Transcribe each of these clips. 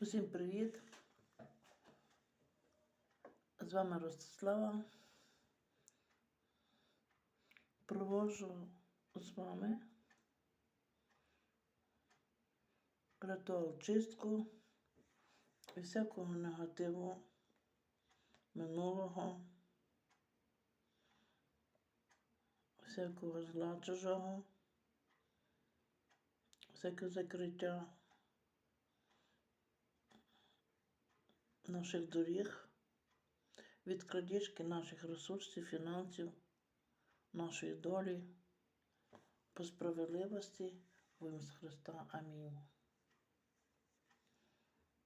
Усім привіт! З вами Ростислава. Проводжу з вами ритуал чистку і всякого негативу минулого, всякого зла чужого, всяке закриття. Наших доріг, від крадіжки наших ресурсів, фінансів, нашої долі, по справедливості в ім'я Христа. Амінь.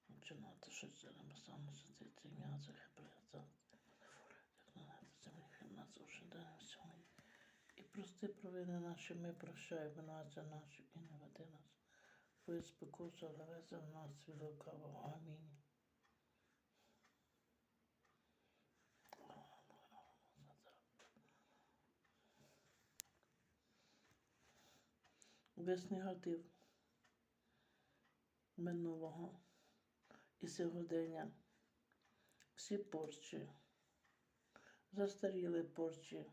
Починати щось зараз саме за цей цей м'язок, як на нас всьому. І прости провини наші, ми прощаємо винуватця наші і не веди нас. Твою спокусу, але вези в нас від лукавого. Амінь. Весь негатив минулого і сьогодення, всі порчі, застаріли порчі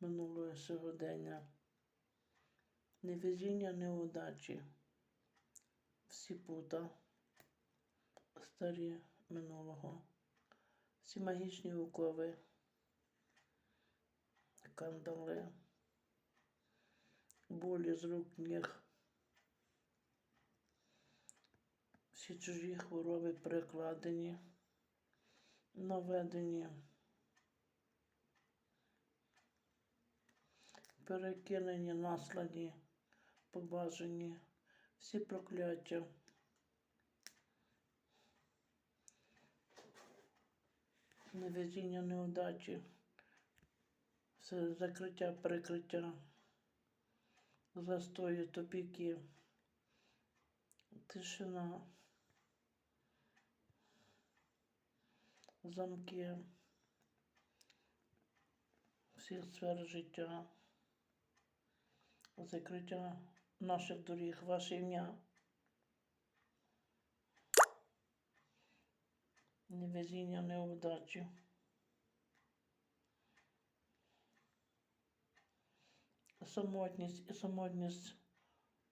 минулого сьогодення, невезіння, неудачі, всі пута, старі минулого, всі магічні окови, кандали болі з рук, ніг. Всі чужі хвороби перекладені, наведені, перекинені, наслані, побажані, всі прокляття. Невезіння, неудачі, все закриття, перекриття застої, тупіки, тишина, замки, всі сфери життя, закриття наших доріг, ваше ім'я. Невезіння, неудачі. Самотність і самотність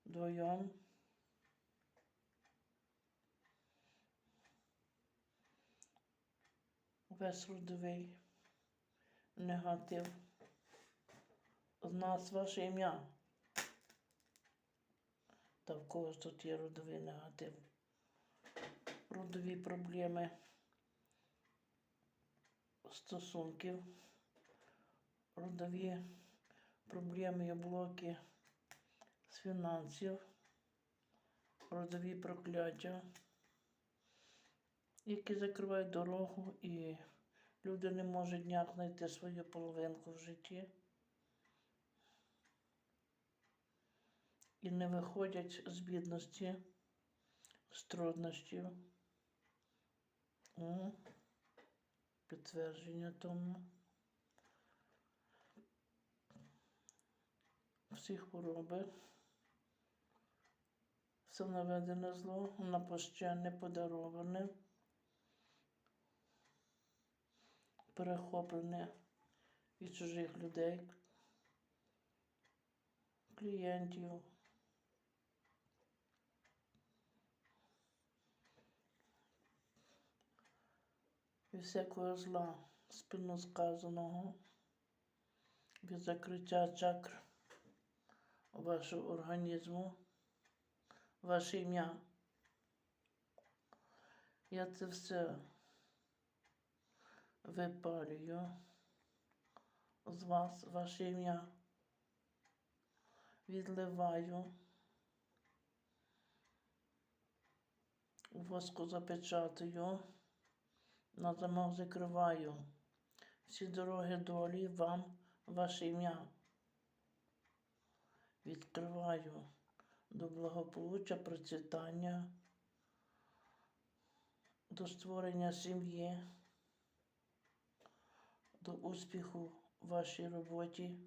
вдвоєм. Весь родовий негатив. З нас ваше ім'я. Та в когось тут є родовий негатив. Родові проблеми стосунків, родові проблеми і блоки з фінансів, родові прокляття, які закривають дорогу, і люди не можуть ніяк знайти свою половинку в житті. І не виходять з бідності, з труднощів. Підтвердження тому. Всі хвороби, все наведене зло, напощенне, подароване, перехоплене від чужих людей, клієнтів. Від всякого зла спину сказаного, від закриття чакр вашого організму, ваше ім'я. Я це все випалюю з вас, ваше ім'я. Відливаю, воску запечатую, на замок закриваю. Всі дороги долі вам, ваше ім'я відкриваю до благополуччя, процвітання, до створення сім'ї, до успіху в вашій роботі,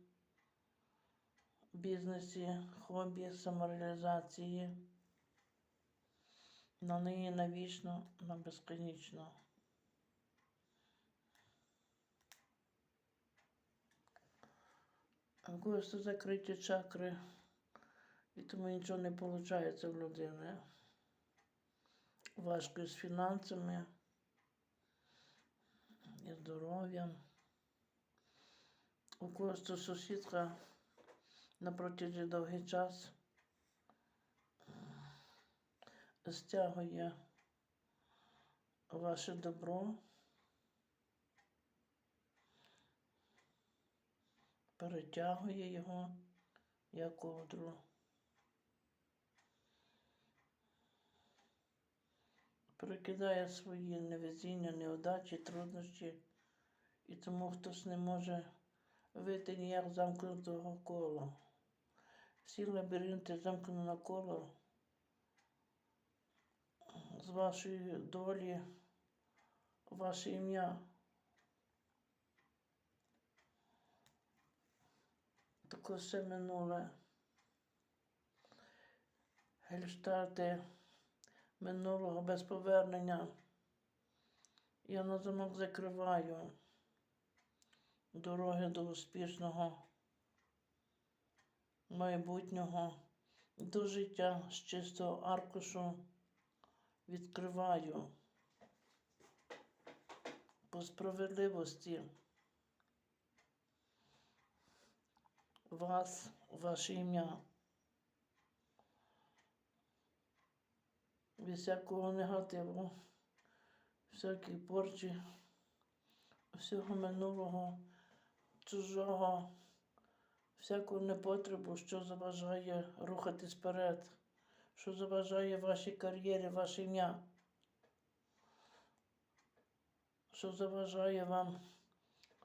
бізнесі, хобі, самореалізації, на неї навічно, на безконечно. А в когось закриті чакри, і тому нічого не виходить в людини. Важко з фінансами, і здоров'ям. У когось сусідка на протязі довгий час стягує ваше добро, перетягує його як ковдру. Прикидає свої невезіння, неудачі, труднощі, і тому хтось не може вийти ніяк замкнутого кола. Всі лабіринти замкнене коло з вашої долі, ваше ім'я. Таке все минуле. Гельштарти минулого без повернення. Я на замок закриваю дороги до успішного майбутнього, до життя з чистого аркушу відкриваю по справедливості вас, ваше ім'я. Без всякого негативу, всякої порчі, всього минулого, чужого, всякого непотребу, що заважає рухатись вперед, що заважає вашій кар'єрі, ваше ім'я, що заважає вам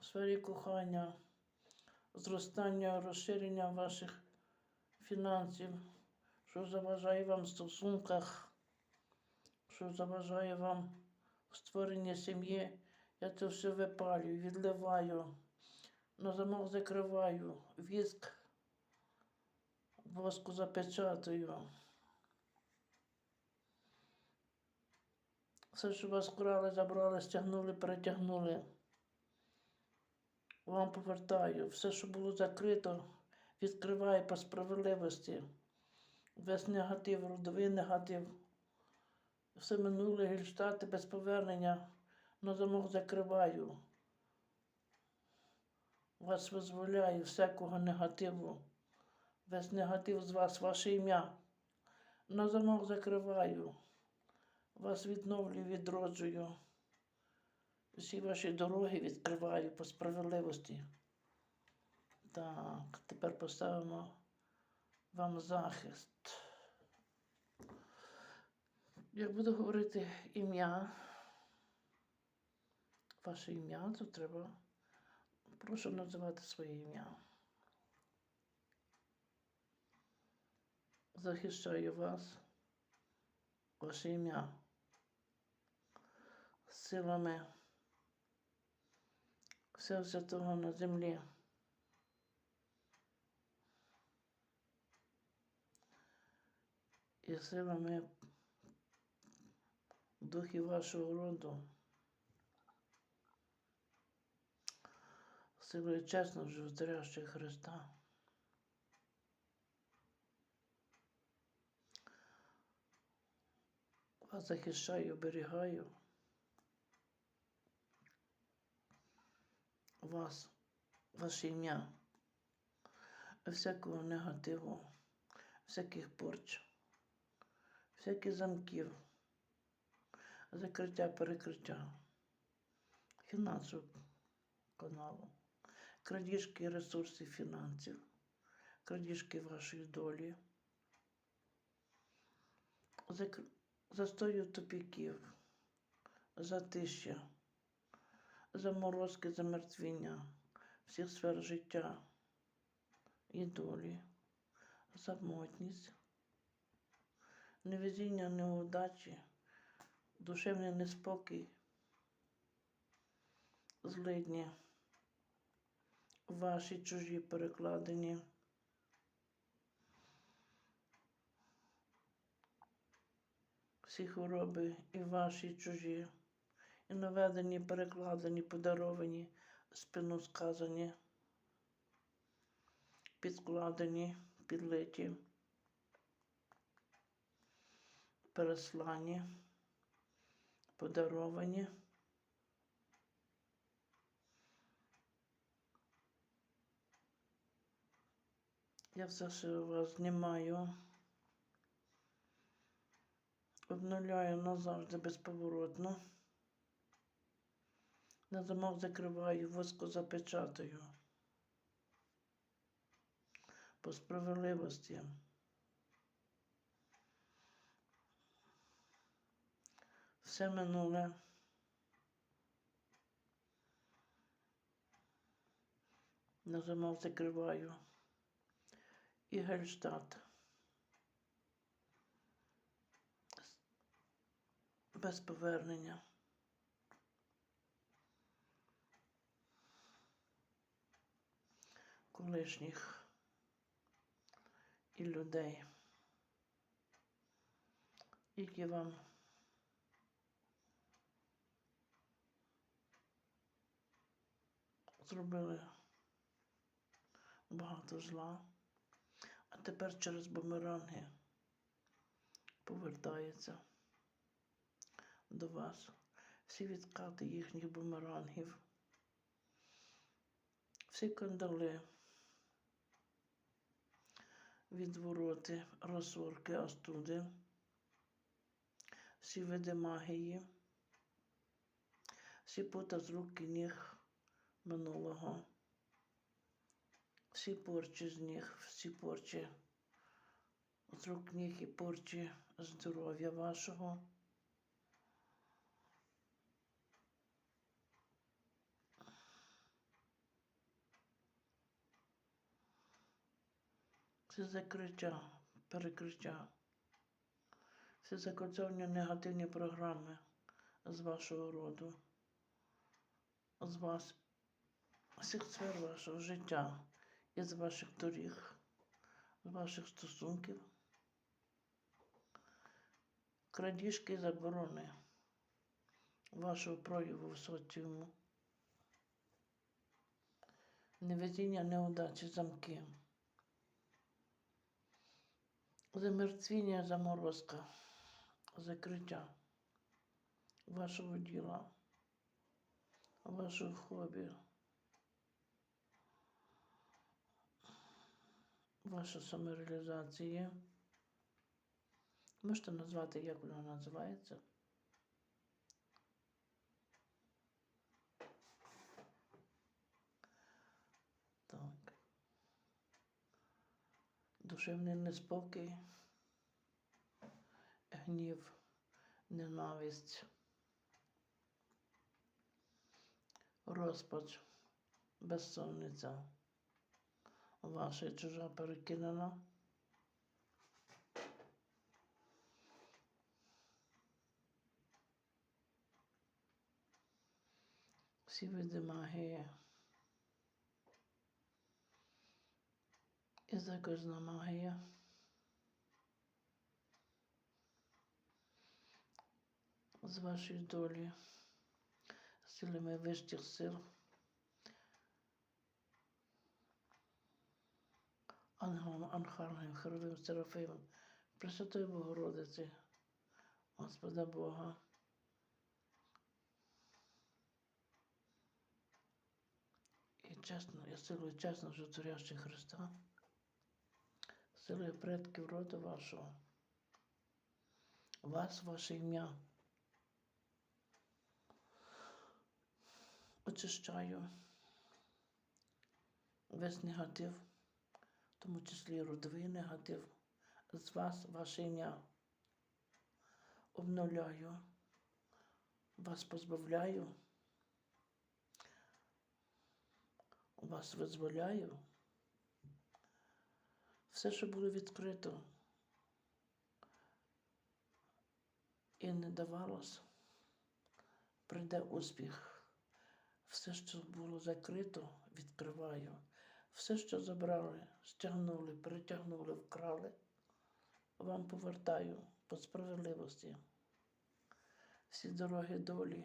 у сфері кохання, зростання, розширення ваших фінансів, що заважає вам в стосунках що заважає вам в створенні сім'ї, я це все випалюю, відливаю, на замок закриваю, віск воску запечатую. Все, що вас крали, забрали, стягнули, перетягнули. Вам повертаю. Все, що було закрито, відкриваю по справедливості. Весь негатив, родовий негатив все минуле гельштати без повернення на замок закриваю. Вас визволяю всякого негативу. Весь негатив з вас, ваше ім'я. На замок закриваю. Вас відновлюю, відроджую. Всі ваші дороги відкриваю по справедливості. Так, тепер поставимо вам захист. Як буду говорити ім'я, ваше ім'я, то треба прошу називати своє ім'я. Захищаю вас, ваше ім'я силами всього святого на землі. І силами духів вашого роду. Силою чесно животворящого Христа. Вас захищаю, оберігаю. Вас, ваше ім'я, всякого негативу, всяких порч, всяких замків закриття перекриття фінансового каналу, крадіжки ресурсів фінансів, крадіжки вашої долі, застою тупіків, затища, заморозки, замертвіння всіх сфер життя і долі, самотність, невезіння, неудачі душевний неспокій, злидні, ваші чужі перекладені. всі хвороби, і ваші, чужі, і наведені, перекладені, подаровані, спину сказані, підкладені, підлиті, переслані, подаровані. Я все, у вас знімаю, обновляю назавжди безповоротно. На замок закриваю, воску запечатаю. По справедливості. Все минуле. На замок закриваю. І Гельштадт. Без повернення. Колишніх і людей, які вам зробили багато зла, а тепер через бумеранги повертається до вас. Всі відкати їхніх бумерангів, всі кандали відвороти, розсорки, астуди, всі види магії, всі пута з рук і ніг минулого, всі порчі з ніг, всі порчі з рук ніг і порчі здоров'я вашого. Це закриття, перекриття. Це закольцовні негативні програми з вашого роду, з вас, всіх сфер вашого життя і з ваших доріг, з ваших стосунків. Крадіжки заборони вашого прояву в соціуму. Невезіння, неудачі, замки. Замертвіння, заморозка, закриття вашого діла, вашого хобі, ваша самореалізація. Можете назвати, як вона називається. Так. Душевний неспокій, гнів, ненависть, розпач, безсонниця, ваша і чужа перекинена. Всі види магії. І заказна магія. З вашої долі, силами вищих сил, ангелом, Анхангелем, Хоровим, Серафимом, Пресвятої Богородиці, Господа Бога. І чесно, я силою чесно животворящий Христа силою предків роду вашого, вас, ваше ім'я. Очищаю. Весь негатив, в тому числі родовий негатив, з вас, ваше ім'я. Обновляю, вас позбавляю, вас визволяю все, що було відкрито і не давалось, прийде успіх. Все, що було закрито, відкриваю. Все, що забрали, стягнули, перетягнули, вкрали, вам повертаю по справедливості. всі дороги долі.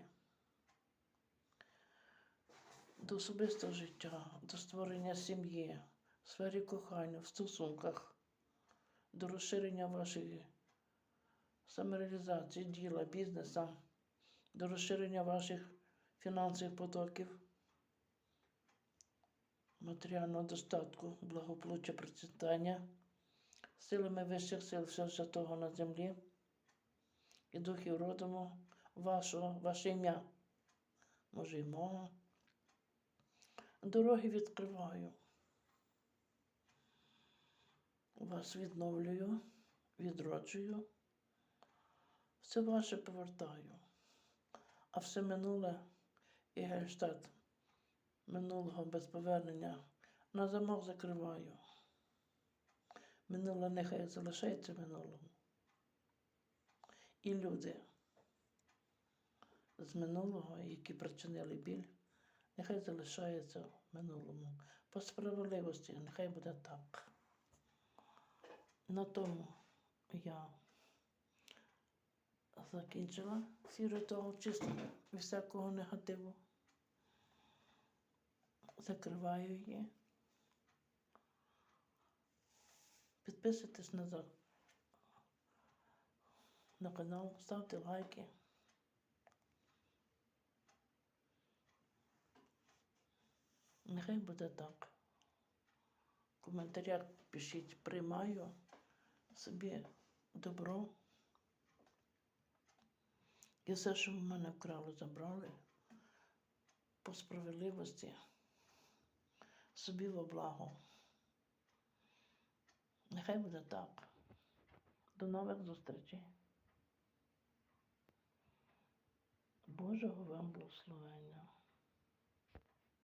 До особистого життя, до створення сім'ї, в сфері кохання, в стосунках, до розширення вашої самореалізації, діла, бізнеса, до розширення ваших фінансових потоків, матеріального достатку, благополуччя, процвітання, силами вищих сил все святого на землі і духів родому вашого, ваше ім'я, може і мого. Дороги відкриваю. Вас відновлюю, відроджую. Все ваше повертаю. А все минуле і гельштадт минулого без повернення на замок закриваю. Минуле нехай залишається минулим. І люди з минулого, які причинили біль, нехай залишаються в минулому. По справедливості, нехай буде так. На тому я закінчила ритуал чистки від всякого негативу. Закриваю її. Підписуйтесь на, на канал, ставте лайки. Нехай буде так. В коментарях пишіть приймаю собі добро. І все, що в мене вкрали, забрали по справедливості собі во благо. Нехай буде так. До нових зустрічей. Божого вам благословення.